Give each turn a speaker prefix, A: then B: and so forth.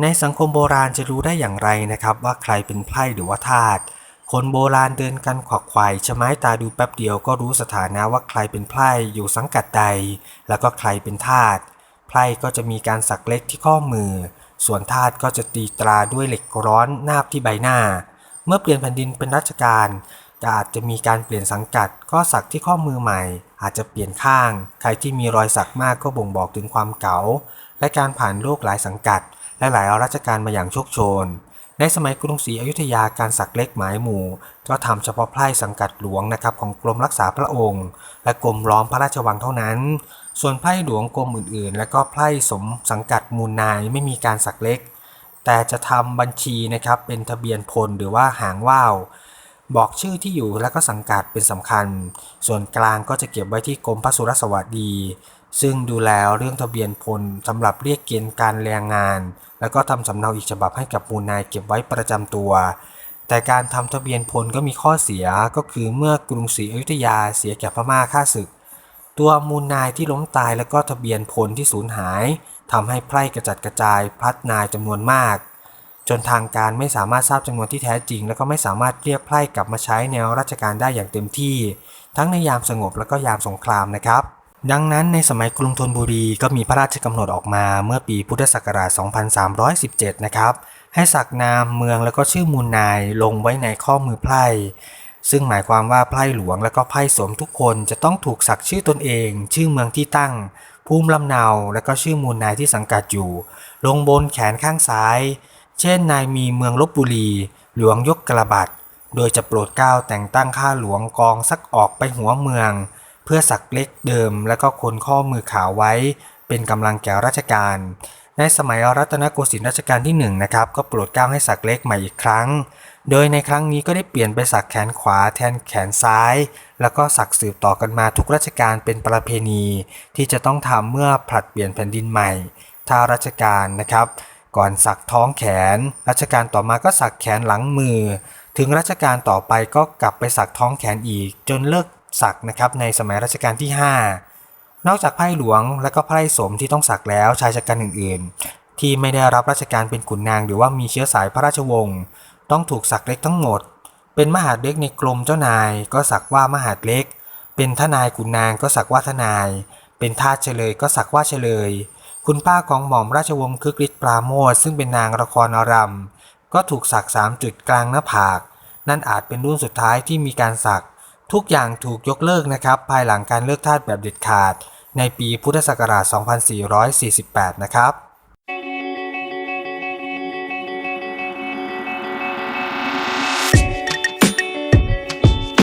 A: ในสังคมโบราณจะรู้ได้อย่างไรนะครับ ว่าใครเป็นไพร่หรือว่าทาสคนโบราณเดินกันขวักไขว่ชะไม้ตาดูแป๊บเดียวก็รู้สถานะว่าใครเป็นไพร่อยู่สังกัดใด แล้วก็ใครเป็นทาสไพร่ก็จะมีการสักเล็กที่ข้อมือ ส่วนทาสก็จะตีตราด้วยเหล็กร้อนนาบที่ใบหน้า เมื่อเปลี่ยนแผ่นดินเป็นราชการก็อาจจะมีการเปลี่ยนสังกัดก็สักที่ข้อมือใหม่ อาจจะเปลี่ยนข้าง ใครที่มีรอยสักมากก็บ่งบอกถึงความเก๋าและการผ่านโลกหลายสังกัด และหลายราชการมาอย่างโชคโชน ในสมัยกรุงศรีอยุธยาการสักเล็กหมายหมู่ ก็ทำเฉพาะไพร่สังกัดหลวงนะครับของกรมรักษาพระองค์ และกรมล้อมพระราชวังเท่านั้น ส่วนไพร่หลวงกรมอื่นๆ และก็ไพร่สมสังกัดมูลนายไม่มีการสักเล็ก แต่จะทำบัญชีนะครับเป็นทะเบียนพลหรือว่าหางว่าวบอกชื่อที่อยู่และก็สังกัดเป็นสำคัญ ส่วนกลางก็จะเก็บไว้ที่กรมพระสุรสวัสดี ซึ่งดูแลเรื่องทะเบียนพลสำหรับเรียกเกณฑ์การแรงงาน แล้วก็ทำสำเนาอีกฉบับให้กับมูลนายเก็บไว้ประจำตัว แต่การทำทะเบียนพลก็มีข้อเสียก็คือเมื่อกรุงศรีอยุธยาเสียแก่พม่าฆ่าศึก ตัวมูลนายที่ล้มตายแล้วก็ทะเบียนพลที่สูญหายทำให้ไพร่กระจัดกระจายพลัดนายจำนวนมาก จนทางการไม่สามารถทราบจำนวนที่แท้จริง แล้วก็ไม่สามารถเรียกไพร่กลับมาใช้แนวราชการได้อย่างเต็มที่ ทั้งในยามสงบและก็ยามสงครามนะครับ ดังนั้นในสมัยกรุงธนบุรีก็มีพระราชกำหนดออกมาเมื่อปีพุทธศักราช 2317 นะครับ ให้สักนามเมืองแล้วก็ชื่อมูลนายลงไว้ในข้อมือไพร่ซึ่งหมายความว่าไพร่หลวงและก็ไพร่สมทุกคนจะต้องถูกสักชื่อตนเอง ชื่อเมืองที่ตั้ง ภูมิลำเนา และก็ชื่อมูลนายที่สังกัดอยู่ ลงบนแขนข้างซ้าย เช่นนายมีเมืองลบบุรี หลวงยกกระบัด โดยจะโปรดเกล้าแต่งตั้งข้าหลวงกองสักออกไปหัวเมือง เพื่อสักเล็กเดิมและก็คนข้อมือขาวไว้ เป็นกำลังแก่ราชการ ในสมัยรัตนโกสินทร์รัชกาลที่1นะครับก็โปรดเกล้าให้สักเล็กใหม่อีกครั้ง โดยในครั้งนี้ก็ได้เปลี่ยนไปสักแขนขวาแทนแขนซ้าย แล้วก็สักสืบต่อกันมาทุกราชการเป็นประเพณี ที่จะต้องทำเมื่อผลัดเปลี่ยนแผ่นดินใหม่ถ้าราชการนะครับ ก่อนสักท้องแขนรัชกาลต่อมาก็สักแขนหลังมือ ถึงรัชกาลต่อไปก็กลับไปสักท้องแขนอีกจนเลิก สักนะครับในสมัยรัชกาลที่ 5 นอกจากไพ่หลวงและก็ไพ่สมที่ต้องสักแล้วชายชะกันอื่นๆ ที่ไม่ได้รับราชการเป็นขุนนาง หรือว่ามีเชื้อสายพระราชวงศ์ต้องถูกสักเล็กทั้งหมด เป็นมหาดเล็กในกรมเจ้านายก็สักว่ามหาดเล็ก เป็นทนายขุนนางก็สักว่าทนาย เป็นทาสเฉลยก็สักว่าเฉลย คุณป้าของหม่อมราชวงศ์คึกฤทธิ์ปราโมทซึ่งเป็นนางละครอารมก็ถูกสักสามจุดกลางหน้าผาก นั่นอาจเป็นรุ่นสุดท้ายที่มีการสัก ทุกอย่างถูกยกเลิกนะครับ ภายหลังการเลิกทาสแบบเด็ดขาด ในปีพุทธศักราช 2448 นะครับ